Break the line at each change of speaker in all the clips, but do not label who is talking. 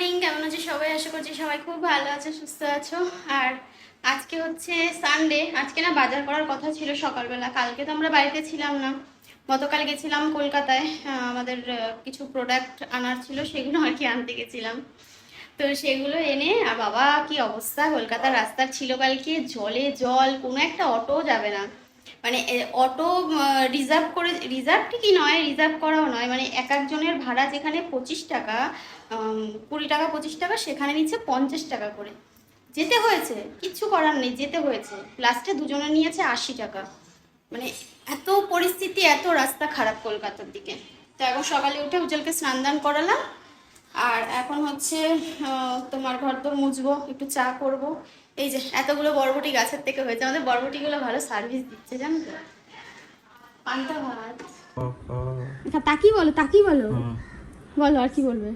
Morning, কেমন আছো সবাই? আশা করছি সবাই খুব ভালো আছে, সুস্থ আছো। আর আজকে হচ্ছে সানডে আজকে না বাজার করার কথা ছিল সকালবেলা। কালকে তো আমরা বাড়িতে ছিলাম না। গতকাল গেছিলাম কলকাতায়। আমাদের কিছু প্রোডাক্ট আনার ছিল, সেগুলো আর কি আনতে গেছিলাম। তো সেগুলো এনে, আর বাবা কি অবস্থা? কলকাতার রাস্তার ছিল কালকে, জলে জল, কোনো একটা অটো যাবে না। মানে অটো রিজার্ভ করে রিজার্ভ ঠিকই নয় রিজার্ভ করাও নয়। মানে এক একজনের ভাড়া যেখানে পঁচিশ টাকা কুড়ি টাকা পঁচিশ টাকা, সেখানে নিচ্ছে পঞ্চাশ টাকা করে। যেতে হয়েছে, কিচ্ছু করার নেই, যেতে হয়েছে। লাস্টে দুজনে নিয়েছে আশি টাকা। মানে এত পরিস্থিতি, এত রাস্তা খারাপ কলকাতার দিকে। তো এখন সকালে উঠে উজ্জ্বলকে স্নান দান করালাম। আর এখন হচ্ছে তোমার ঘর তো মুছবো একটু চা করব। এই যে এতগুলো বরবটি গাছের থেকে হয়েছে। আমাদের বরবটিগুলো ভালো সার্ভিস দিচ্ছে জানো তো? পান্তা ভাত। তাকি বলো তাকি বলো? বলো আর কি বলবে?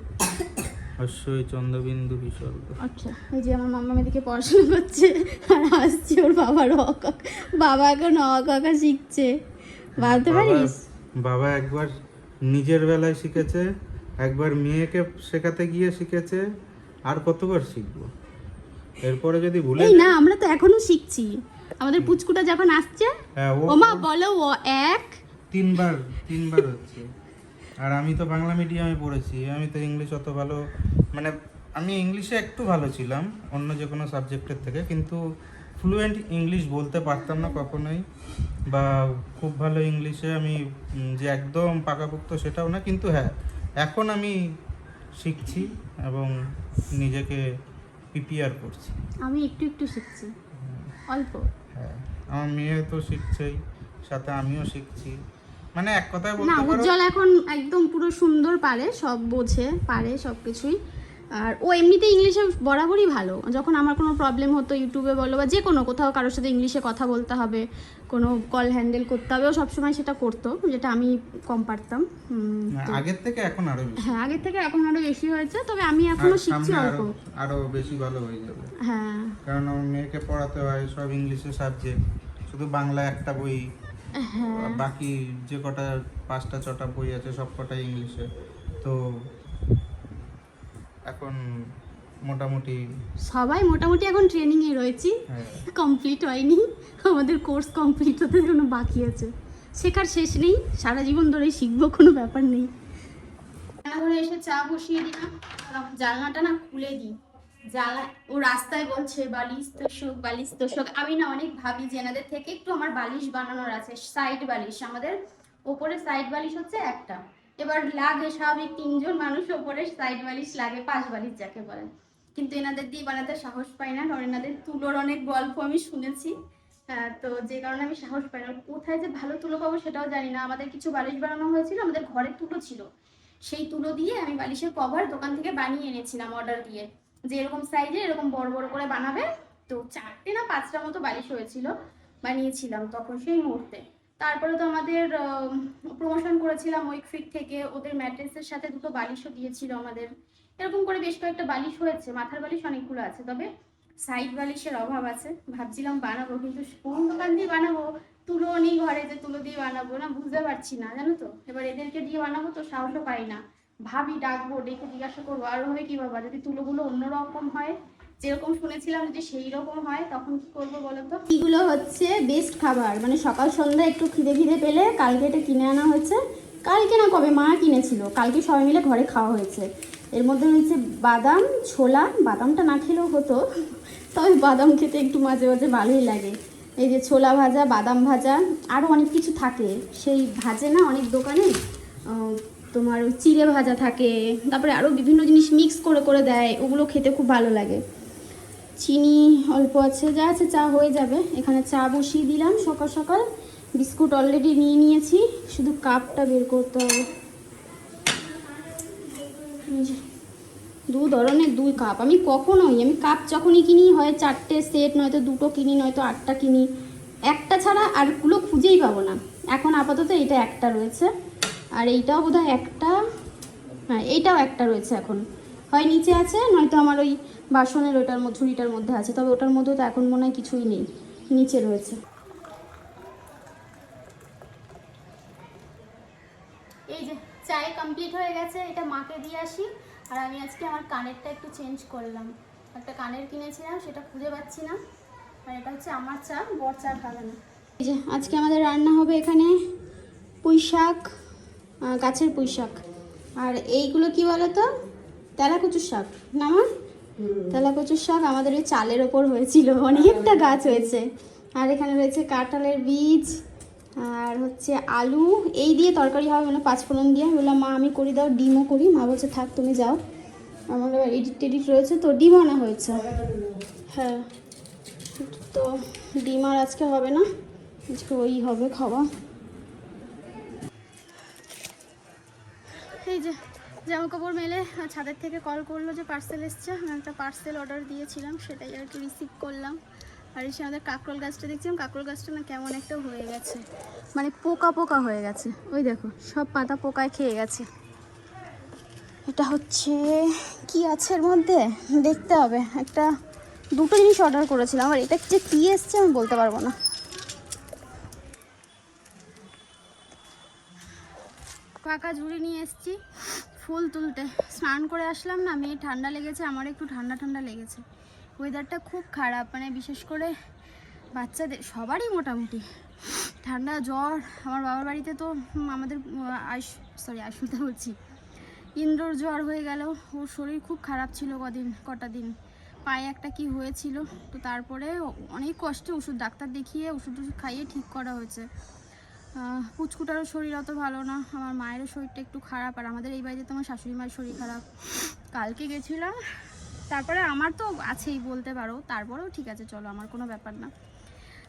অশ্বই চন্দ্রবিন্দু বিসর্গ
আচ্ছা এই যে আমার মাম্মা মেয়েদিকে পড়াশোনা করছে আর আসছে ওর বাবার অক বাবা এখন অক আঁকা শিখছে। বলতে পারিস?
বাবা একবার নিজের বেলায় শিখেছে একবার মেয়েকে শেখাতে গিয়ে শিখেছে আর কতবার শিখব? এরপরে যদি ভুলে
এই না আমরা তো এখনও শিখছি। আমাদের পুচকুটা যখন আসছে
হ্যাঁ, ও
ওমা বলো ও এক।
তিনবার তিনবার হচ্ছে। আর আমি তো বাংলা মিডিয়ামে পড়েছি আমি তো ইংলিশ অত ভালো মানে আমি ইংলিশে একটু ভালো ছিলাম অন্য যে কোনো সাবজেক্টের থেকে কিন্তু ফ্লুয়েন্ট ইংলিশ বলতে পারতাম না কখনোই বা খুব ভালো ইংলিশে আমি যে একদম পাকাপোক্ত সেটাও না কিন্তু হ্যাঁ এখন আমি শিখছি এবং নিজেকে প্রিপেয়ার করছি।
আমি একটু একটু শিখছি। অল্প।
হ্যাঁ। আমার মেয়ে তো শিখছেই সাথে আমিও শিখছি। মানে এক কথায় বলতে পারো
উজ্জ্বল এখন একদম পুরো সুন্দর পারে সব বোঝে পারে সব কিছুই আর ও এমনিতে ইংলিশে বরাবরই ভালো। যখন আমার কোনো প্রবলেম হতো ইউটিউবে বলো বা যে কোনো কোথাও কারোর সাথে ইংলিশে কথা বলতে হবে কোনো কল হ্যান্ডেল করতে হবে ও সবসময় সেটা করতো যেটা আমি কম পারতাম। তো-
আগের থেকে এখন আরও
হ্যাঁ আগের থেকে এখন আরও বেশি হয়েছে তবে আমি
এখনও
শিখছি
সামনে
অল্প।
আরও আরও বেশি ভালো হয়ে যাবে।
হ্যাঁ।
কারণ আমার মেয়েকে পড়াতে হয় সব ইংলিশে সাবজেক্ট শুধু বাংলা একটা বই
হ্যাঁ।
বাকি যে কটা পাঁচটা ছটা বই আছে সব কটাই ইংলিশে। তো এখন মোটামুটি
সবাই মোটামুটি এখন ট্রেনিংয়ে রয়েছি।
হ্যাঁ,
কমপ্লিট হয়নি। আমাদের কোর্স কমপ্লিট হতে জন্য বাকি আছে। শেখার শেষ নেই। সারা জীবন ধরেই শিখব কোনো ব্যাপার নেই। রান্নাঘরে এসে চা বসিয়ে দিলাম। জানলাটা না খুলে দিই। জানলা ও রাস্তায় বলছে বালিশ তোষক বালিশ তোষক। আমি না অনেক ভাবি যে এনাদের থেকে একটু আমার বালিশ বানানোর আছে। সাইড বালিশ। আমাদের ওপরে সাইড বালিশ হচ্ছে একটা। এবার লাগে স্বাভাবিক তিনজন মানুষ ওপরে সাইড বালিশ লাগে, পাশ বালিশ যাকে বলে। কিন্তু এনাদের দিয়ে বানাতে সাহস পাই না, কারণ এনাদের তুলোর অনেক গল্প আমি শুনেছি। তো যে কারণে আমি সাহস পাই না। কোথায় যে ভালো তুলো পাবো সেটাও জানি না। আমাদের কিছু বালিশ বানানো হয়েছিল, আমাদের ঘরে তুলো ছিল। সেই তুলো দিয়ে আমি বালিশের কভার দোকান থেকে বানিয়ে এনেছিলাম অর্ডার দিয়ে। যে এরকম সাইজে এরকম বড় বড় করে বানাবে, তো চারটে না পাঁচটা মতো বালিশ হয়েছিল, বানিয়েছিলাম তখন সেই মুহূর্তে। তারপরে তো আমাদের প্রমোশন করেছিলাম উইকফিট থেকে। ওদের ম্যাট্রেসের সাথে দুটো বালিশও দিয়েছিল আমাদের। এরকম করে বেশ কয়েকটা বালিশ হয়েছে। মাথার বালিশ অনেকগুলো আছে, তবে সাইড বালিশের অভাব আছে। ভাবছিলাম বানাবো, কিন্তু কোন দোকান দিয়ে বানাবো? তুলো নেই ঘরে যে তুলো দিয়ে বানাবো না, বুঝতে পারছি না, জানো তো? এবার এদেরকে দিয়ে বানাবো তো সাহসও পাই না। ভাবি ডাকবো, ডেকে জিজ্ঞাসা করব, আর হবে কি বাবা? যদি তুলোগুলো অন্যরকম হয় যেরকম শুনেছিলাম যে সেই রকম হয়, তখন কি করব বলো তো? এগুলো হচ্ছে বেস্ট খাবার। মানে সকাল সন্ধ্যা একটু খিদে খিদে পেলে কালকে এটা কিনে আনা হয়েছে। কালকে না কবে মা কিনেছিল? কালকে সবাই মিলে ঘরে খাওয়া হয়েছে। এর মধ্যে রয়েছে বাদাম, ছোলা, বাদামটা না খেলেও হতো, তবে বাদাম খেতে একটু মাঝে মাঝে ভালোই লাগে। এই যে ছোলা ভাজা, বাদাম ভাজা আরও অনেক কিছু থাকে। সেই ভাজে না অনেক দোকানে তোমার চিড়ে ভাজা থাকে, তারপরে আরও বিভিন্ন জিনিস মিক্স করে করে দেয়, ওগুলো খেতে খুব ভালো লাগে। চিনি অল্প আছে, যা আছে চা হয়ে যাবে। এখানে চা বসিয়ে দিলাম সকাল সকাল। বিস্কুট অলরেডি নিয়ে নিয়েছি, শুধু কাপটা বের করতে হবে। দু ধরনের দুই কাপ। আমি কখনোই, আমি কাপ যখনই কিনি, হয় চারটে সেট নয়তো দুটো কিনি, নয়তো আটটা কিনি, একটা ছাড়া আরগুলো খুঁজেই পাবো না। এখন আপাতত এটা একটা রয়েছে। আর এইটাও বোধহয় একটা হ্যাঁ এইটাও একটা রয়েছে এখন। হয় নিচে আছে নয়তো আমার ওই বাসনের ওটার মধ্যে ঝুড়িটার মধ্যে আছে। তবে ওটার মধ্যে তো এখন মনে হয় কিছুই নেই। নিচে রয়েছে। এই যে চায় কমপ্লিট হয়ে গেছে এটা মাকে দিয়ে আসি। আর আমি আজকে আমার কানেরটা একটু চেঞ্জ করলাম। একটা কানের কিনেছিলাম সেটা খুঁজে পাচ্ছি না। আর এটা হচ্ছে আমার চা বর চা খাবে না। এই যে আজকে আমাদের রান্না হবে এখানে পুঁই শাক গাছের পুঁই শাক আর এইগুলো কি বলো তো তেলাকুচুর শাক। না মা তেলাকুচুর শাক আমাদের ওই চালের ওপর হয়েছিল। অনেকটা গাছ হয়েছে। আর এখানে রয়েছে কাঁঠালের বীজ, আর হচ্ছে আলু। এই দিয়ে তরকারি হবে মানে পাঁচফোড়ন দিয়ে। আমি বললাম, মা, আমি করি, দাও, ডিমও করি। মা বলছে, থাক, তুমি যাও। আমার এডিট টেডিট রয়েছে। তো ডিম আনা হয়েছে। হ্যাঁ। তো ডিম আর আজকে হবে না। আজকে ওই হবে খাওয়া। এই যে জামা কাপড় মেলে ছাদের থেকে কল করল যে পার্সেল এসছে। আমি একটা পার্সেল অর্ডার দিয়েছিলাম, সেটাই আর কি রিসিভ করলাম। আর এসে আমাদের কাকরোল গাছটা দেখছিলাম, কাকরোল গাছটা না কেমন একটা হয়ে গেছে। মানে পোকা পোকা হয়ে গেছে। ওই দেখো, সব পাতা পোকায় খেয়ে গেছে। এটা হচ্ছে, কি আছে এর মধ্যে? দেখতে হবে। একটা, দুটো জিনিস অর্ডার করেছিলাম, আর এটা যে কী এসছে আমি বলতে পারব না। পাকা ঝুড়ি নিয়ে এসেছি। ফুল তুলতে স্নান করে আসলাম না, মেয়ে ঠান্ডা লেগেছে, আমার একটু ঠান্ডা ঠান্ডা লেগেছে। ওয়েদারটা খুব খারাপ মানে বিশেষ করে বাচ্চাদের সবারই মোটামুটি। ঠান্ডা, জ্বর, আমার বাবার বাড়িতে তো আমাদের আয়ুষ সরি আয়ুষতে বলছি। ইন্দ্রর জ্বর হয়ে গেল, ওর শরীর খুব খারাপ ছিল কদিন, কটা দিন। পায়ে একটা কি হয়েছিল, তো তারপরে অনেক কষ্টে ওষুধ, ডাক্তার দেখিয়ে ওষুধ টষুধ খাইয়ে ঠিক করা হয়েছে। পুচকুটারও শরীর অত ভালো না, আমার মায়েরও শরীরটা একটু খারাপ, আর আমাদের এই বাড়িতে তো আমার শাশুড়ি মায়ের শরীর খারাপ। কালকে গেছিলাম, তারপরে আমার তো আছেই বলতে পারো, তারপরেও ঠিক আছে, চলো, আমার কোনো ব্যাপার না।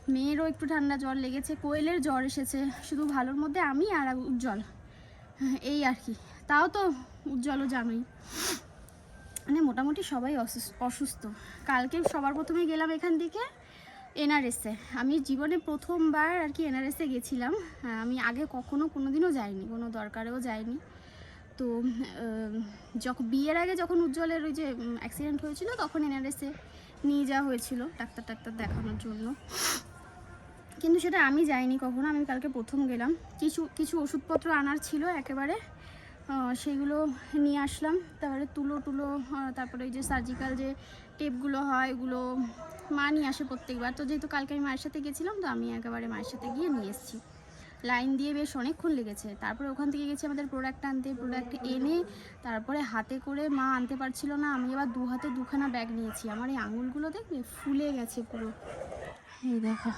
মেয়েরও একটু ঠান্ডা জ্বর লেগেছে, কোয়েলের জ্বর এসেছে, শুধু ভালোর মধ্যে আমি আর উজ্জ্বল। এই আর কি, তাও তো উজ্জ্বলও জানোই। মানে মোটামুটি সবাই অসুস- অসুস্থ। কালকে সবার প্রথমে গেলাম এখান থেকে এনআরএসে আমি জীবনে প্রথমবার আর কি এনআরএসে গেছিলাম। হ্যাঁ, আমি আগে কখনো কোনো দিনও যাইনি কোনো দরকারেও যাইনি। তো যখন বিয়ের আগে যখন উজ্জ্বলের ওই যে অ্যাক্সিডেন্ট হয়েছিল তখন এনআরএসে নিয়ে যাওয়া হয়েছিল ডাক্তার টাক্তার দেখানোর জন্য। কিন্তু সেটা আমি যাইনি কখনো আমি কালকে প্রথম গেলাম। কিছু কিছু ওষুধপত্র আনার ছিল একেবারে। সেগুলো নিয়ে আসলাম। তারপরে তুলো টুলো তারপরে ওই যে সার্জিক্যাল যে টেপগুলো হয়, ওগুলো মা নিয়ে আসে প্রত্যেকবার। তো যেহেতু কালকে আমি মায়ের সাথে গেছিলাম, তো আমি একেবারে মায়ের সাথে গিয়ে নিয়ে এসেছি। লাইন দিয়ে বেশ অনেকক্ষণ লেগেছে। তারপরে ওখান থেকে গেছি আমাদের প্রোডাক্ট আনতে প্রোডাক্ট এনে তারপরে হাতে করে মা আনতে পারছিল না। আমি আবার দু হাতে দুখানা ব্যাগ নিয়েছি। আমার এই আঙুলগুলো দেখবে ফুলে গেছে পুরো। এই দেখো,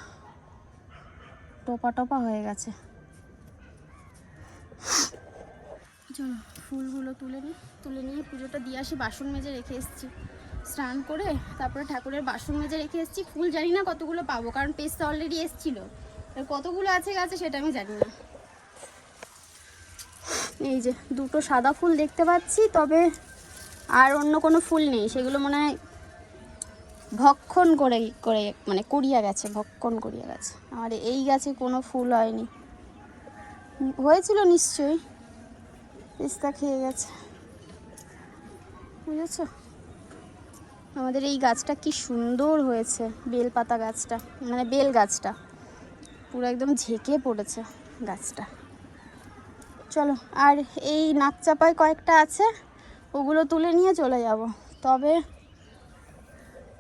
টোপা টোপা হয়ে গেছে। চলো, ফুলগুলো তুলে নিই তুলে নিয়ে পুজোটা দিয়ে আসি, বাসন মেজে রেখে এসেছি। স্নান করে তারপরে ঠাকুরের বাসন মেজে রেখে এসেছি। ফুল জানি না কতগুলো পাবো, কারণ পেস্তা অলরেডি এসেছিল। কতগুলো আছে গাছে সেটা আমি জানি না। এই যে, দুটো সাদা ফুল দেখতে পাচ্ছি, তবে আর অন্য কোনো ফুল নেই। সেগুলো মনে হয় ভক্ষণ করে করে মানে করিয়া গেছে, ভক্ষণ করিয়া গেছে। আর এই গাছে কোনো ফুল হয়নি। হয়েছিল নিশ্চয়ই। পেস্তা খেয়ে গেছে। বুঝেছ? আমাদের এই গাছটা কি সুন্দর হয়েছে, বেলপাতা গাছটা মানে বেল গাছটা। পুরো একদম ঝেঁকে পড়েছে গাছটা। চলো, আর এই নাক চাপায় কয়েকটা আছে, ওগুলো তুলে নিয়ে চলে যাব। তবে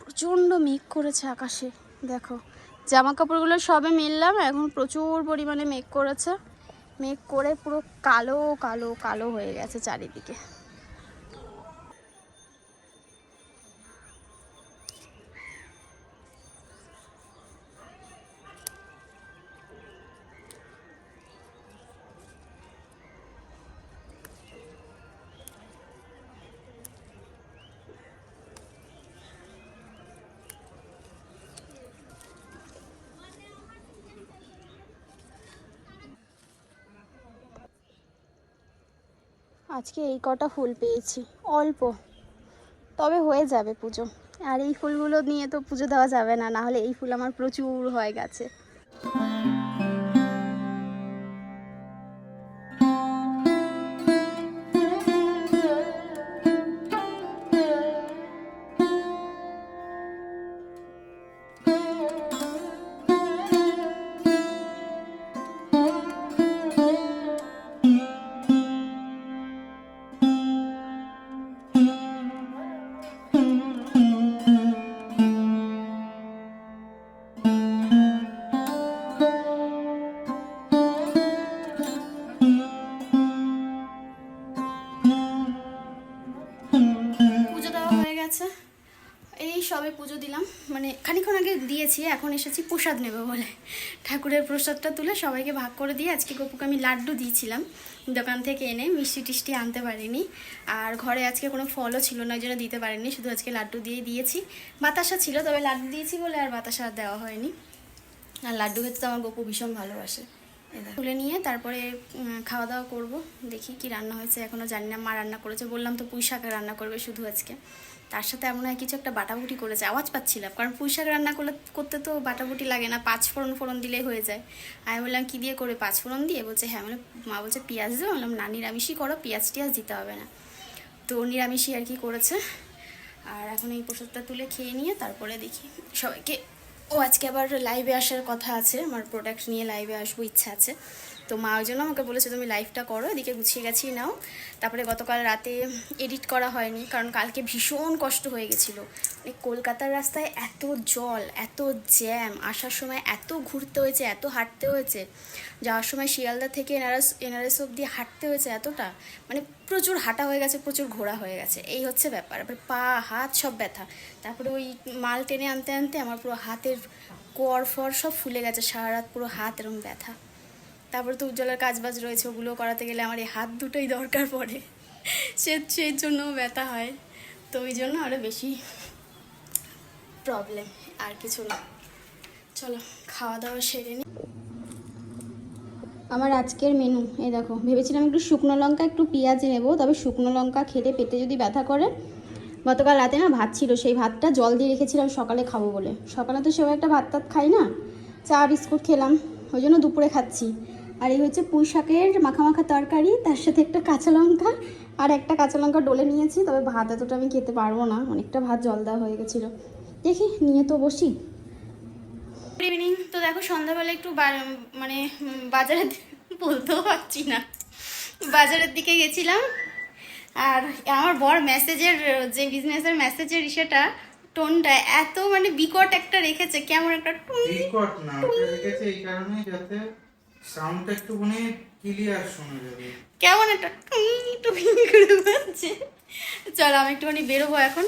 প্রচণ্ড মেঘ করেছে আকাশে, দেখো। জামা কাপড়গুলো সবে মেললাম, এখন প্রচুর পরিমাণে মেঘ করেছে। মেঘ করে পুরো কালো কালো কালো হয়ে গেছে চারিদিকে। আজকে এই কটা ফুল পেয়েছি, অল্প। তবে হয়ে যাবে পুজো। আর এই ফুলগুলো নিয়ে তো পুজো দেওয়া যাবে না না হলে এই ফুল আমার প্রচুর হয়ে গাছে। গেছে এই সবে পুজো দিলাম। মানে খানিক্ষণ আগে দিয়েছি, এখন এসেছি প্রসাদ নেবে বলে। ঠাকুরের প্রসাদটা তুলে সবাইকে ভাগ করে দিয়ে আজকে গপুকে আমি লাড্ডু দিয়েছিলাম। দোকান থেকে এনে মিষ্টি টিষ্টি আনতে পারিনি। আর ঘরে আজকে কোনো ফলও ছিল না জন্য দিতে পারিনি। শুধু আজকে লাড্ডু দিয়ে দিয়েছি। বাতাসা ছিল, তবে লাড্ডু দিয়েছি বলে আর বাতাসা দেওয়া হয়নি। আর লাড্ডু খেতে তো আমার গপু ভীষণ ভালোবাসে। তুলে নিয়ে তারপরে খাওয়া দাওয়া করব। দেখি কি রান্না হয়েছে এখনও জানি না মা রান্না করেছে। বললাম তো পুঁই শাক রান্না করবে শুধু আজকে। তার সাথে এমন হয় কিছু একটা বাটাবুটি করেছে, আওয়াজ পাচ্ছিলাম। কারণ পুঁই শাক রান্না করলে, করতে তো বাটাবুটি লাগে না, পাঁচ ফোড়ন ফোড়ন দিলেই হয়ে যায়। আমি বললাম, কী দিয়ে করে পাঁচ ফোড়ন দিয়ে? বলছে হ্যাঁ। মানে মা বলছে, পেঁয়াজ দেবো? বললাম, না, নিরামিষই করো, পেঁয়াজ টিয়াজ দিতে হবে না। তো নিরামিষই আর কি করেছে। আর এখন এই প্রসাদটা তুলে খেয়ে নিয়ে তারপরে দেখি সবাইকে। ও আজকে আবার লাইভে আসার কথা আছে, আমার প্রোডাক্ট নিয়ে লাইভে আসব, ইচ্ছা আছে। তো মা ওই জন্য আমাকে বলেছে, তুমি লাইভটা করো, এদিকে গুছিয়ে গেছি নাও। তারপরে গতকাল রাতে এডিট করা হয়নি, কারণ কালকে ভীষণ কষ্ট হয়ে গেছিল। মানে কলকাতার রাস্তায় এত জল, এত জ্যাম আসার সময় এত ঘুরতে হয়েছে, এত হাঁটতে হয়েছে। যাওয়ার সময় শিয়ালদা থেকে এনআরএস এনআরএস অব্দি হাঁটতে হয়েছে এতটা? মানে প্রচুর হাঁটা হয়ে গেছে, প্রচুর ঘোরা হয়ে গেছে। এই হচ্ছে ব্যাপার। এবার পা, হাত সব ব্যথা। তারপরে ওই মাল টেনে আনতে আনতে আমার পুরো হাতের কর ফর সব ফুলে গেছে, সারা রাত পুরো হাত এরকম ব্যথা। তারপরে তো উজ্জ্বলের কাজ বাজ রয়েছে, ওগুলো করাতে গেলে আমার এই হাত দুটোই দরকার পড়ে। সে, সেই জন্য ব্যথা হয়। তো ওই জন্য আরও বেশি প্রবলেম আর কিছু না। চলো খাওয়া দাওয়া সেরে নিই আমার আজকের মেনু এই দেখো, ভেবেছিলাম একটু শুকনো লঙ্কা, একটু পেঁয়াজ নেব, তবে শুকনো লঙ্কা খেলে পেটে যদি ব্যথা করে, গতকাল রাতে না ভাত ছিল, সেই ভাতটা জল দিয়ে রেখেছিলাম সকালে খাব বলে। সকালে তো সেও একটা ভাত টাত খাই না, চা, বিস্কুট খেলাম, ওই জন্য দুপুরে খাচ্ছি। আর এই হচ্ছে পুঁই শাকের মাখা মাখা তরকারি তার সাথে একটা কাঁচা লঙ্কা আর একটা কাঁচা লঙ্কা ডলে নিয়েছি তবে ভাত এতটা আমি খেতে পারব না অনেকটা ভাত জল দেওয়া হয়ে গেছিল। দেখি নিয়ে তো বসি। গুড ইভিনিং তো দেখো সন্ধ্যাবেলা একটু বা- মানে বাজারের বাজারে বলতেও পারছি না। বাজারের দিকে গেছিলাম আর আমার বর মেসেজের যে বিজনেসের মেসেজের ইসেটা টোনটা এত মানে বিকট একটা রেখেছে কেমন একটা টুন
রেকর্ড না রেখেছে এই কারণে যাতে সাউন্ডটা একটুখানি ক্লিয়ার শোনা যাবে।
কেমন একটা টুনি টুনি করে বাজছে। চলো, আমি একটুখানি বেরোবো এখন।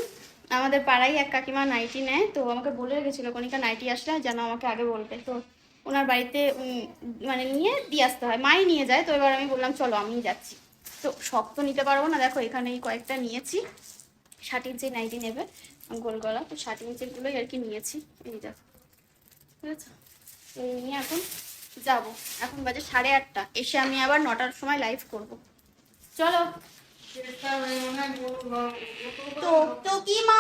আমাদের পাড়ায় এক কাকিমা নাইটি নেয়, তো আমাকে বলে রেখেছিল কনিকা নাইটি আসলে যেন আমাকে আগে বলবে। তো ওনার বাড়িতে মানে নিয়ে দিয়ে আসতে হয়। মাই নিয়ে যায়, তো এবার আমি বললাম, চলো, আমিই যাচ্ছি। তো সব তো নিতে পারব না, দেখো এখানে কয়েকটা নিয়েছি। ষাট ইঞ্চি নাইটি নেবে, গোল গলা, তো ষাট ইঞ্চিরগুলোই আর কি নিয়েছি। এই দেখো ঠিক আছে? এই নিয়ে এখন যাব। এখন বাজে সাড়ে আটটা। এসে আমি আবার নটার সময় লাইভ করব। চলো। তো তো কি মা?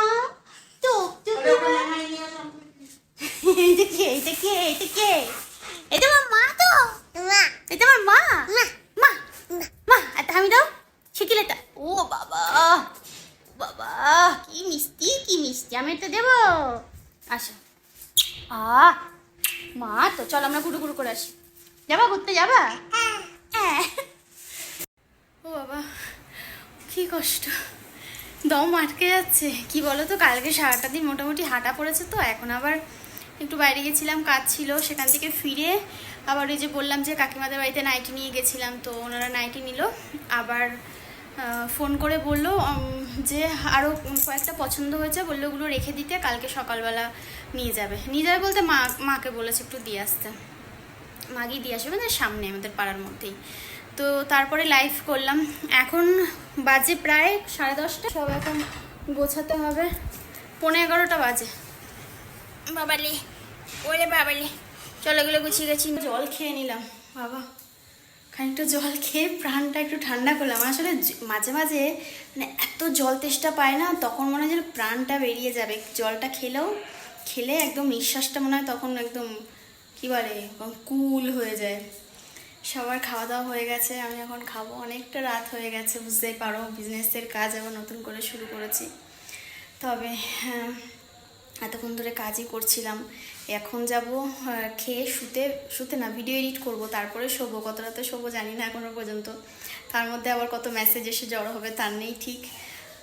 তো তো এটা কে? এটা কে? এটা কে? এটা আমার মা তো? এটা আমার মা? মা। মা? দাও ও বাবা। বাবা কি মিষ্টি কি মিষ্টি। আমি এটা দেবো। আসো। আহ। মা, তো চল আমরা ঘুরু ঘুরু করে আসি। যাবা ঘুরতে, যাবা? হ্যাঁ। ও বাবা, কি কষ্ট। দম আটকে যাচ্ছে। কি বলো তো কালকে সারাটা দিন মোটামুটি হাঁটা পড়েছে তো, এখন আবার একটু বাইরে গেছিলাম, কাজ ছিল, সেখান থেকে ফিরে আবার ওই যে বললাম যে কাকিমাদের বাড়িতে নাইটি নিয়ে গেছিলাম, তো ওনারা নাইটি নিল, আবার ফোন করে বলল যে আরও কয়েকটা পছন্দ হয়েছে, বলল ওগুলো রেখে দিতে, কালকে সকালবেলা নিয়ে যাবে। নিয়ে যাবে বলতে মা, মাকে বলেছে একটু দিয়ে আসতে। মাগি দিয়ে আসবে না সামনে, আমাদের পাড়ার মধ্যেই। তো তারপরে লাইভ করলাম। এখন বাজে প্রায় সাড়ে দশটা। সব এখন গোছাতে হবে। পনেরো এগারোটা বাজে। বাবালি, ওরে বাবালি। চলো এগুলো গুছিয়ে গেছি। জল খেয়ে নিলাম। বাবা। খানিকটা জল খেয়ে প্রাণটা একটু ঠান্ডা করলাম। আসলে মাঝে মাঝে মানে এত জল তেষ্টা পায় না তখন মনে হয় যেন প্রাণটা বেরিয়ে যাবে। জলটা খেলেও খেলে একদম নিঃশ্বাসটা মনে হয় তখন একদম কী বলে কুল হয়ে যায়। সবার খাওয়া দাওয়া হয়ে গেছে আমি এখন খাব। অনেকটা রাত হয়ে গেছে বুঝতেই পারো বিজনেসের কাজ আবার নতুন করে শুরু করেছি। তবে হ্যাঁ, এতক্ষণ ধরে কাজই করছিলাম। এখন যাব খেয়ে শুতে শুতে না ভিডিও এডিট করব, তারপরে শোবো কত রাতে শোবো জানি না এখনও পর্যন্ত। তার মধ্যে আবার কত মেসেজ এসে জড়ো হবে তার নেই ঠিক।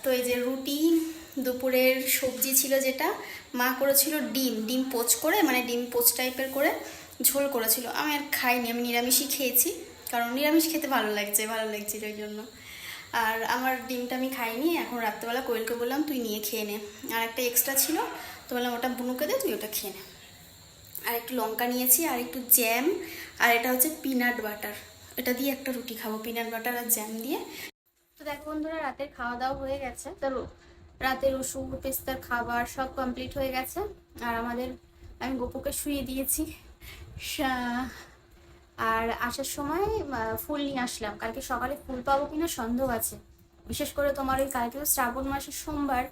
তো এই যে রুটি, দুপুরের সবজি ছিল যেটা, মা করেছিল ডিম ডিম পোচ করে মানে ডিম পোচ টাইপের করে ঝোল করেছিল। আমি আর খাইনি, আমি নিরামিষই খেয়েছি, কারণ নিরামিষ খেতে ভালো লাগছে, ভালো লাগছিল ওই জন্য। আর আমার ডিমটা আমি খাইনি, এখন রাত্রেবেলা কোয়েলকে বললাম, তুই নিয়ে খেয়ে নে। আর একটা এক্সট্রা ছিল, তো বললাম, ওটা বুনুকে দে, তুই ওটা খেয়ে নে। আর একটু লঙ্কা নিয়েছি, আর একটু জ্যাম আর এটা হচ্ছে পিনাট বাটার এটা দিয়ে একটা রুটি খাব পিনাট বাটার আর জ্যাম দিয়ে। তো দেখো বন্ধুরা, রাতের খাওয়া দাওয়া হয়ে গেছে। তো রাতের ওষুধ পেস্তার খাবার সব কমপ্লিট হয়ে গেছে। আর আমাদের, আমি গোপুকে শুয়ে দিয়েছি। আর আসার সময় ফুল নিয়ে আসলাম। কালকে সকালে ফুল পাবো কিনা সন্দেহ আছে। বিশেষ করে তোমার ওই কালকে শ্রাবণ মাসের সোমবার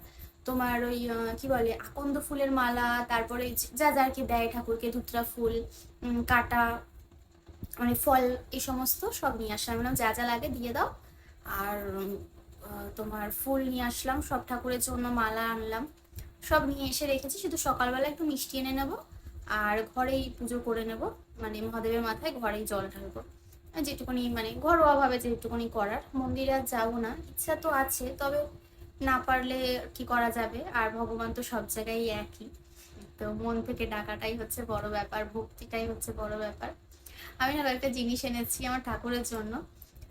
তোমার ওই কি বলে আকন্দ ফুলের মালা তারপরে যা যা কি দেয় ঠাকুরকে ধুতরা ফুল কাটা মানে ফল এই সমস্ত সব নিয়ে আসলাম। বললাম, যা যা লাগে দিয়ে দাও। আর তোমার ফুল নিয়ে আসলাম সব ঠাকুরের জন্য মালা আনলাম। সব নিয়ে এসে রেখেছি শুধু সকালবেলা একটু মিষ্টি এনে নেব আর ঘরেই পুজো করে নেব। মানে মহাদেবের মাথায় ঘরেই জল ঢালবো। যেটুকুনি মানে ঘরোয়াভাবে যেটুকুনি করার। মন্দিরে আর যাব না ইচ্ছা তো আছে তবে না পারলে কি করা যাবে? আর ভগবান তো সব জায়গায় একই। তো মন থেকে ডাকাটাই হচ্ছে বড় ব্যাপার, ভক্তিটাই হচ্ছে বড় ব্যাপার। আমি না একটা জিনিস এনেছি আমার ঠাকুরের জন্য।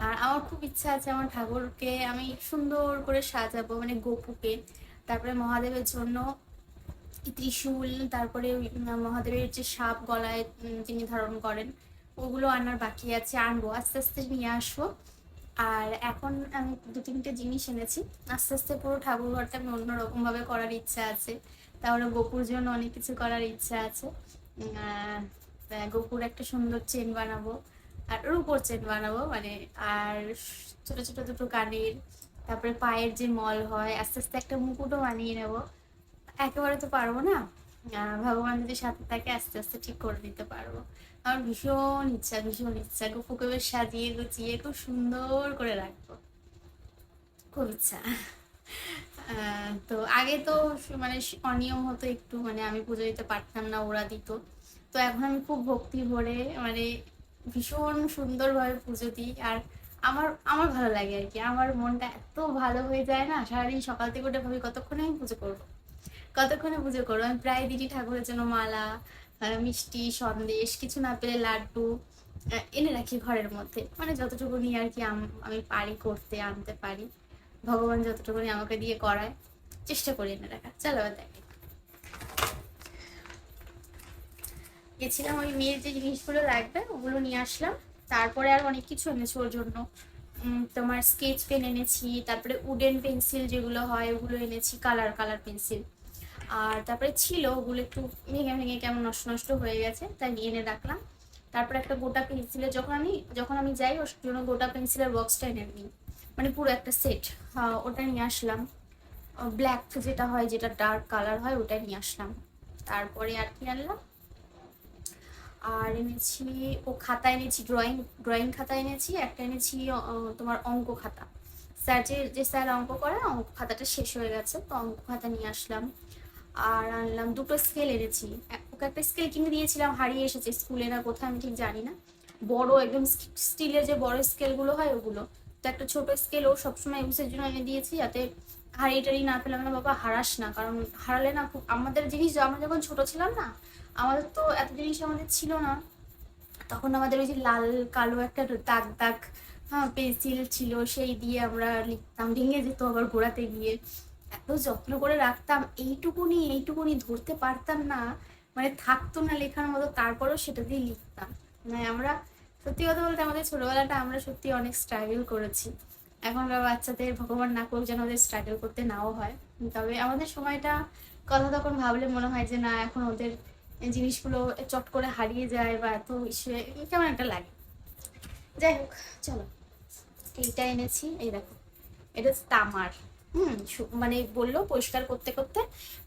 আর আমার খুব ইচ্ছা আছে আমার ঠাকুরকে আমি সুন্দর করে সাজাবো মানে গোপুকে। তারপরে মহাদেবের জন্য ত্রিশূল, তারপরে মহাদেবের যে সাপ গলায় তিনি ধারণ করেন, ওগুলো আনার বাকি আছে, আনব। আস্তে আস্তে নিয়ে আসব। আর এখন আমি দু তিনটে জিনিস এনেছি। আস্তে আস্তে পুরো ঠাকুর ঘরটা আমি অন্যরকম ভাবে করার ইচ্ছা আছে। তারপরে গোপুর জন্য অনেক কিছু করার ইচ্ছা আছে। গোপুর একটা সুন্দর চেন বানাবো, আর রূপোর চেন বানাবো মানে আর ছোট ছোট দুটো কানের, তারপরে পায়ের যে মল হয়, আস্তে আস্তে একটা মুকুটও বানিয়ে নেব। একেবারে তো পারব না। ভগবান যদি সাথে থাকে, আস্তে আস্তে ঠিক করে নিতে পারব। আমার ভীষণ ইচ্ছা ভীষণ ইচ্ছা। গোপুকে বেশ সাজিয়ে গুছিয়ে খুব সুন্দর করে রাখব। খুব ইচ্ছা। তো আগে তো মানে অনিয়ম হতো একটু মানে আমি পুজো দিতে পারতাম না, ওরা দিত। তো এখন আমি খুব ভক্তি ভরে মানে ভীষণ সুন্দরভাবে পুজো দিই। আর আমার আমার ভালো লাগে আর কি। আমার মনটা এত ভালো হয়ে যায় না, সারাদিন সকাল থেকে উঠে ভাবি, কতক্ষণে আমি পুজো করব? কতক্ষণে পুজো করব? আমি প্রায় দিদি ঠাকুরের জন্য মালা মিষ্টি, সন্দেশ, কিছু না পেলে লাড্ডু এনে রাখি ঘরের মধ্যে। মানে যতটুকু নিয়ে আর কি আম- পারি করতে, আনতে পারি, ভগবান যতটুকুনি আমাকে দিয়ে করায়, চেষ্টা করি এনে রাখা চলো দেখি। গেছিলাম ওই মেয়ের যে জিনিসগুলো লাগবে, ওগুলো নিয়ে আসলাম। তারপরে আর অনেক কিছু এনেছি ওর জন্য। তোমার স্কেচ পেন এনেছি, তারপরে উডেন পেন্সিল যেগুলো হয়, ওগুলো এনেছি কালার কালার পেন্সিল আর তারপরে ছিল, ওগুলো একটু ভেঙে ভেঙে কেমন নষ্ট নষ্ট হয়ে গেছে তাই নিয়ে এনে রাখলাম। তারপরে একটা গোটা পেন্সিলের যখন আমি যখন আমি যাই, ওর জন্য গোটা পেন্সিলের বক্সটা এনে নিই মানে পুরো একটা সেট ওটা নিয়ে আসলাম। ব্ল্যাক যেটা হয়, যেটা ডার্ক কালার হয়, ওটা নিয়ে আসলাম। তারপরে আর কি আনলাম? আর এনেছি, ও খাতা এনেছি ড্রয়িং ড্রয়িং খাতা এনেছি, একটা এনেছি তোমার অঙ্ক খাতা। স্যার যে যে স্যার অঙ্ক করে, অঙ্ক খাতাটা শেষ হয়ে গেছে, তো অঙ্ক খাতা নিয়ে আসলাম। আর আনলাম, দুটো স্কেল এনেছি। ওকে একটা স্কেল কিনে দিয়েছিলাম, হারিয়ে এসেছে স্কুলে না কোথায় আমি ঠিক জানি না। বড় একদম স্টিলের যে বড় স্কেলগুলো হয় ওগুলো। তো একটা ছোট স্কেল ও সবসময় ইউজের জন্য এনে দিয়েছি যাতে হারিয়ে টারিয়ে না পেলাম না বাবা হারাস না। কারণ হারালে না খুব আমাদের জিনিস আমরা যখন ছোট ছিলাম না, আমাদের তো এত জিনিস আমাদের ছিল না। তখন আমাদের ওই যে লাল, কালো একটা দাগ দাগ হ্যাঁ পেন্সিল ছিল, সেই দিয়ে আমরা লিখতাম। ভেঙে যেত আবার ঘোরাতে গিয়ে। এত যত্ন করে রাখতাম, এইটুকুনি এইটুকুনি ধরতে পারতাম না মানে থাকতো না লেখার মতো, তারপরেও সেটা দিয়ে লিখতাম। মানে আমরা, সত্যি কথা বলতে আমাদের ছোটবেলাটা আমরা সত্যি অনেক স্ট্রাগল করেছি। এখনকার বাচ্চাদের ভগবান না করুক যেন ওদের স্ট্রাগল করতে নাও হয়। তবে আমাদের সময়টা, কথা তখন ভাবলে মনে হয় যে না, এখন ওদের জিনিসগুলো চট করে হারিয়ে যায় বা এত ইসে, কেমন একটা লাগে। যাই হোক, চলো, এইটা এনেছি, এই দেখো, এটা হচ্ছে তামার। হুম মানে বলল পরিষ্কার করতে করতে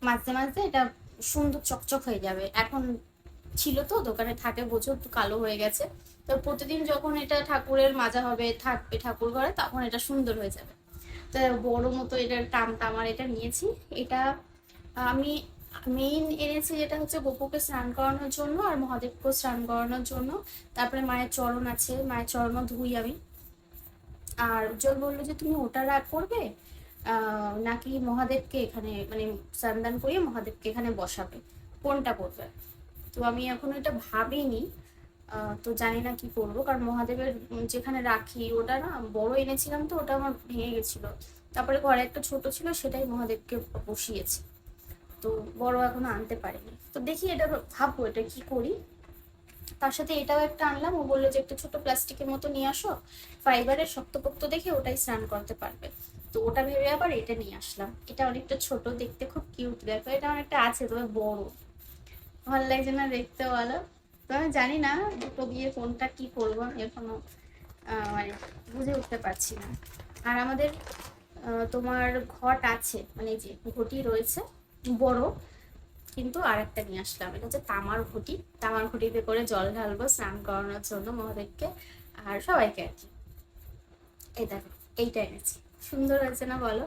মাঝে মাঝে এটা সুন্দর চকচক হয়ে যাবে। এখন ছিল তো, দোকানে থাকে বছর তো কালো হয়ে গেছে। তো প্রতিদিন যখন এটা ঠাকুরের মাজা হবে, থাকবে ঠাকুর ঘরে, তখন এটা সুন্দর হয়ে যাবে। তো বড় মতো এটা টাম তামার এটা নিয়েছি। এটা আমি মেইন এনেছি যেটা হচ্ছে গোপুকে স্নান করানোর জন্য আর মহাদেবকে স্নান করানোর জন্য। তারপরে মায়ের চরণ আছে, মায়ের চরণও ধুই আমি। আর উজ্জ্বল বলল যে, তুমি ওটা রাগ করবে? নাকি মহাদেবকে এখানে মানে স্নান করিয়ে মহাদেবকে এখানে বসাবে? কোনটা করবে? তো আমি এখন এটা ভাবিনি তো জানি না কি করব। কারণ মহাদেবের যেখানে রাখি, ওটা না বড় এনেছিলাম তো, ওটা আমার ভেঙে গেছিল। তারপরে ঘরে একটা ছোট ছিল, সেটাই মহাদেবকে বসিয়েছি। তো বড় এখনও আনতে পারিনি। তো দেখি এটা ভাববো, এটা কি করি? তার সাথে এটাও একটা আনলাম। ও বলল যে একটা ছোট প্লাস্টিকের মতো নিয়ে আসো ফাইবারের শক্তপোক্ত দেখে ওটাই স্নান করতে পারবে। তো ওটা ভেবে আবার এটা নিয়ে আসলাম। এটা অনেকটা ছোট, দেখতে খুব কিউট দেখো। এটা অনেকটা আছে তবে বড়। ভালো লাগছে না দেখতে বলো? তো আমি জানি না দুটো দিয়ে কোনটা কি করব এখনও মানে বুঝে উঠতে পারছি না। আর আমাদের তোমার ঘট আছে মানে যে ঘটি রয়েছে, বড়, কিন্তু আর একটা নিয়ে আসলাম। এটা হচ্ছে তামার ঘটি। তামার ঘটিতে করে জল ঢালবো, স্নান করানোর জন্য মহাদেবকে আর সবাইকে আর কি। এই দেখো এইটা এনেছি। সুন্দর হয়েছে না বলো?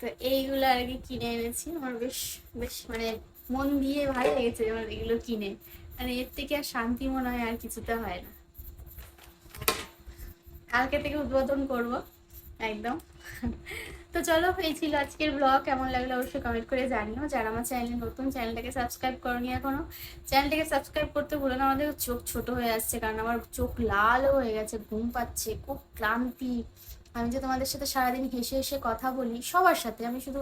তো এইগুলো আর কি কিনে এনেছি। আমার বেশ বেশ মানে মন দিয়ে ভালো লেগেছে আমার এগুলো কিনে। মানে এর থেকে আর শান্তি মনে হয় আর কিছুতে হয় না। কালকে থেকে উদ্বোধন করব, একদম। তো চলো, এই ছিল আজকের ব্লগ কেমন লাগল অবশ্যই কমেন্ট করে জানিও। যারা আমার চ্যানেলে নতুন চ্যানেলটাকে সাবস্ক্রাইব করনি এখনও চ্যানেলটাকে সাবস্ক্রাইব করতে ভুলো না। আমাদের চোখ ছোট হয়ে আসছে, কারণ আমার চোখ লাল হয়ে গেছে, ঘুম পাচ্ছে, খুব ক্লান্তি। আমি যে তোমাদের সাথে সারাদিন হেসে হেসে কথা বলি, সবার সাথে। আমি শুধু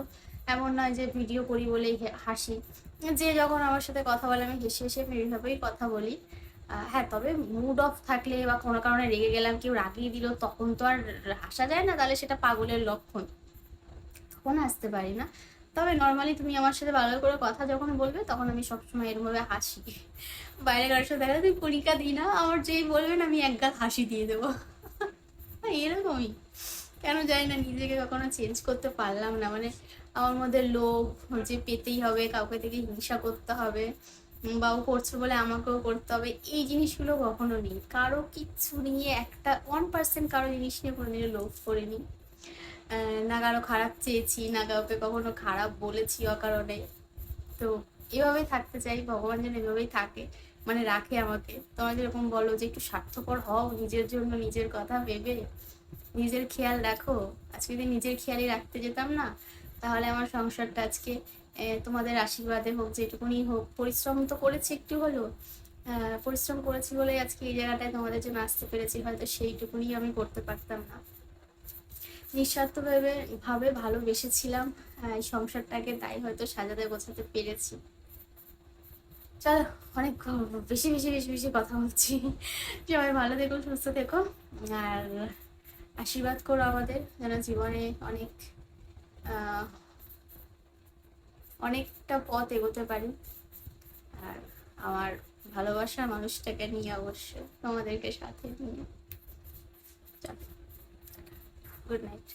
এমন নয় যে ভিডিও করি বলেই হাসি। যে যখন আমার সাথে কথা বলে, আমি হেসে হেসে এইভাবেই কথা বলি। হ্যাঁ তবে মুড অফ থাকলে বা কোনো কারণে রেগে গেলাম, কেউ রাগিয়ে দিল, তখন তো আর হাসা যায় না। তাহলে সেটা পাগলের লক্ষণ। তখন আসতে পারি না। তবে নর্মালি তুমি আমার সাথে ভালো করে কথা যখন বলবে, তখন আমি সবসময় এরমভাবে হাসি। বাইরে কারোর সাথে দেখা তুই পরীক্ষা দিই না, আমার যেই বলবেন আমি একগাল হাসি দিয়ে দেবো। এরকমই। কেন জানি না, নিজেকে কখনো চেঞ্জ করতে পারলাম না। মানে আমার মধ্যে লোভ যে পেতেই হবে, কাউকে থেকে হিংসা করতে হবে, বা ও করছে বলে আমাকেও করতে হবে, এই জিনিসগুলো কখনো নেই। কারও কিচ্ছু নিয়ে একটা ওয়ান পার্সেন্ট কারও জিনিস নিয়ে কোনোদিনও লোভ করিনি। আহ, না কারও খারাপ চেয়েছি না কাউকে কখনো খারাপ বলেছি অকারণে। তো এভাবেই থাকতে চাই ভগবান যেন এভাবেই থাকে মানে রাখে আমাকে। তোমরা যেরকম বলো যে একটু স্বার্থপর হও নিজের জন্য নিজের কথা ভেবে নিজের খেয়াল রাখো। আজকে যদি নিজের খেয়ালই রাখতে যেতাম না তাহলে আমার সংসারটা আজকে তোমাদের আশীর্বাদে হোক যেটুকুনি হোক পরিশ্রম তো করেছি একটু আহ, পরিশ্রম করেছি বলে আজকে এই জায়গাটায় তোমাদের জন্য আসতে পেরেছি। হয়তো সেইটুকুনি আমি করতে পারতাম না। নিঃস্বার্থভাবে, ভাবে ভালোবেসেছিলাম এই সংসারটাকে, তাই হয়তো সাজাতে গোছাতে পেরেছি। চলো, অনেক বেশি বেশি বেশি বেশি কথা বলছি। সবাই ভালো থেকো, সুস্থ থেকো। আর আশীর্বাদ করো আমাদের, যেন জীবনে অনেক অনেকটা পথ এগোতে পারি। আর আমার ভালোবাসার মানুষটাকে নিয়ে অবশ্যই তোমাদেরকে সাথে নিয়ে চলো গুড নাইট